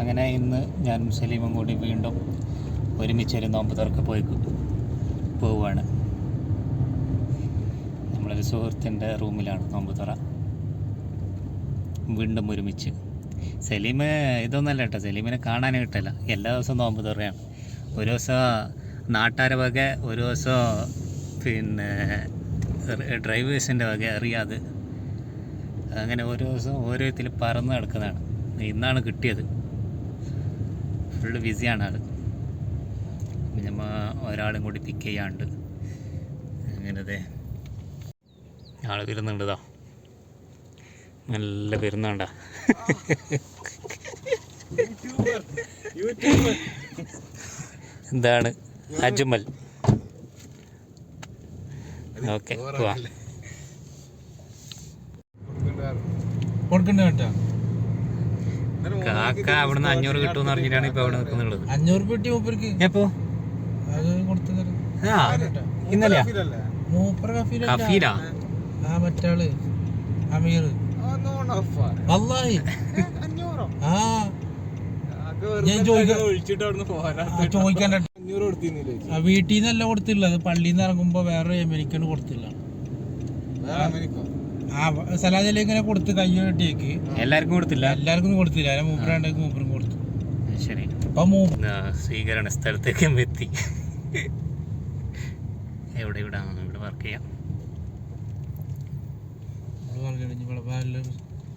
അങ്ങനെ ഇന്ന് ഞാൻ സലീമും കൂടി വീണ്ടും ഒരുമിച്ചൊരു നോമ്പ് തുറക്ക് പോയി പോവുകയാണ്. നമ്മളൊരു സുഹൃത്തിന്റെ റൂമിലാണ് നോമ്പ് തുറ വീണ്ടും ഒരുമിച്ച്. സലീം ഇതൊന്നല്ല കേട്ടോ സലീമിനെ കാണാനും കിട്ടില്ല. എല്ലാ ദിവസവും നോമ്പ് തുറയാണ് ഒരു ദിവസം നാട്ടാരെ വക ഒരു ദിവസം പിന്നെ ഡ്രൈവേഴ്സിന്റെ വക അറിയാതെ. അങ്ങനെ ഓരോ ദിവസം ഓരോ ഇതിൽ പറന്ന് നടക്കുന്നതാണ്. ഇന്നാണ് കിട്ടിയത്. ഫുള്ള് ബിസിയാണ് ആൾ നമ്മ ഒരാളും കൂടി പിക്ക് ചെയ്യാണ്ട്. അങ്ങനത്തെ ആൾ വരുന്നുണ്ടതാ നല്ല വരുന്നുണ്ടാ എന്താണ് അജ്മൽ. ഓക്കെ കൊടുക്കണ്ട കേട്ടോ. കാക്ക അവിടുന്ന് അഞ്ഞൂറ് കിട്ടുമെന്ന് അറിഞ്ഞിട്ടാണ് ഇപ്പൊ അവിടെ നിൽക്കുന്നത്. അഞ്ഞൂറ് മൂപ്പർക്ക് എപ്പോ? ആ ഇന്നലെയാ? മൂപ്പർ കഫീലല്ല. കഫീലാ? ആ മറ്റാൾ? അമീർ. ആ ഞാൻ ചോദിക്കാൻ വീട്ടിൽ നിന്നല്ല കൊടുത്തില്ല അത് പള്ളിയിൽ നിന്ന് ഇറങ്ങുമ്പോ വേറെ അമേരിക്കന് കൊടുത്തില്ല ആ സലാജലി ഇങ്ങനെ കൊടുത്ത് കൈ കെട്ടിയേക്ക് എല്ലാവർക്കും കൊടുത്തില്ല? എല്ലാവർക്കും കൊടുത്തില്ല. അല്ല മൂപ്പർ മൂപ്പരും മൂപ്പറും കൊടുത്തു ശരി. അപ്പൊ സ്വീകരണ സ്ഥലത്തേക്ക് എത്തി. എവിടെ ഇവിടെ ഇവിടെ വർക്ക് ചെയ്യാം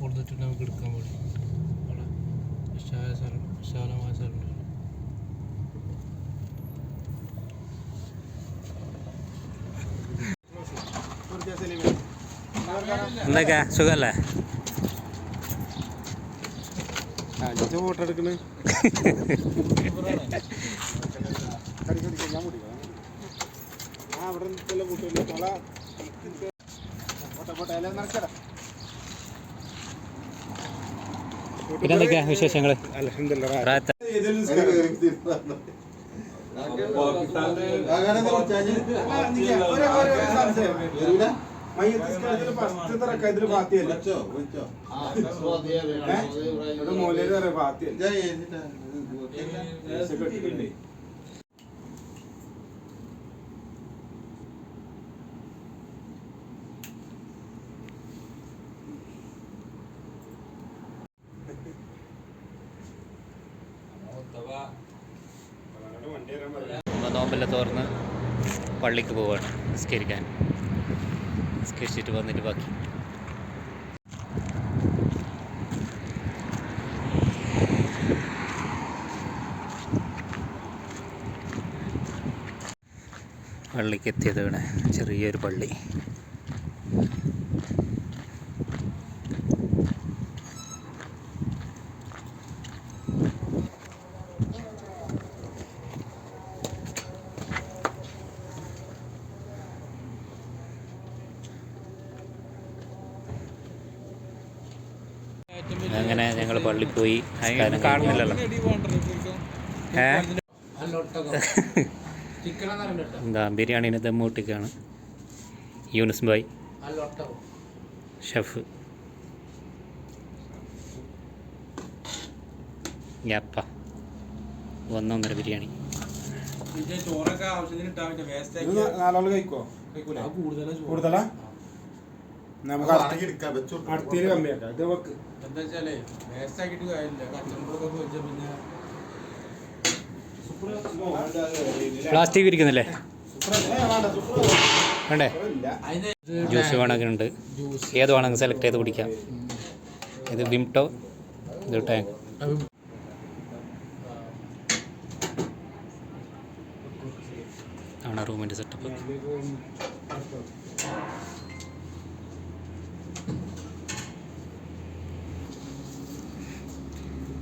കൊടുത്തിട്ട് നമുക്ക് എടുക്കാൻ പറ്റും അവിടെ വിശാല സ്ഥലം വിശാലമായ സ്ഥലം എന്തൊക്കെ? സുഖല്ലേ? ഫോട്ടോ എടുക്കണേ. ആ അവിടെ നിൽക്കല്ലേ നോമ്പെല്ലാം തോർന്ന് പള്ളിക്ക് പോവാണ് നിസ്കരിക്കാൻ. നിസ്കരിച്ചിട്ട് വന്നിട്ട് ബാക്കി. പള്ളിക്ക് എത്തിയത് വേണേ ചെറിയൊരു പള്ളി. അങ്ങനെ ഞങ്ങൾ പള്ളി പോയി കാണുന്നില്ലല്ലോ. ഏ? എന്താ ബിരിയാണീനെ ദമ്മൂട്ടിക്കാണ് യൂനിസ് ബായ് ഷെഫ്. യപ്പ. ഒന്നൊന്നര ബിരിയാണി. ചോറൊക്കെ ആവശ്യത്തിന് ഇട്ടാ വേസ്റ്റ് കൂടുതലാ? നമുക്ക് അടുത്തേര് കമ്മിയാക്കാം ഇത് വെക്ക് എന്താ വെച്ചാലേ വേസ്റ്റ് ആക്കിയിട്ട് കാര്യമില്ല. കച്ചമ്പറൊക്കെ വെച്ച പിന്നെ പ്ലാസ്റ്റിക് ഇരിക്കുന്നില്ലേ വേണ്ടേ ജ്യൂസ് വേണമെങ്കിൽ ഉണ്ട് ജ്യൂസ്. ഏത് വേണമെങ്കിൽ സെലക്ട് ചെയ്ത് കുടിക്കാം. ഇത് വിംടോ ഇത് ടാങ്ക്. ആണ് റൂമിന്റെ സെറ്റപ്പ് പപ്പടം വന്നു ഇതോരോടത്ത് വെക്കാണ് ഞാൻ ഈ പപ്പടം വെച്ചത്. ഉം. അല്ല ആരും ഇരുന്ന് എന്നിട്ട് ഇത്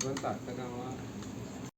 เพื่อนตัดก็ได้ว่า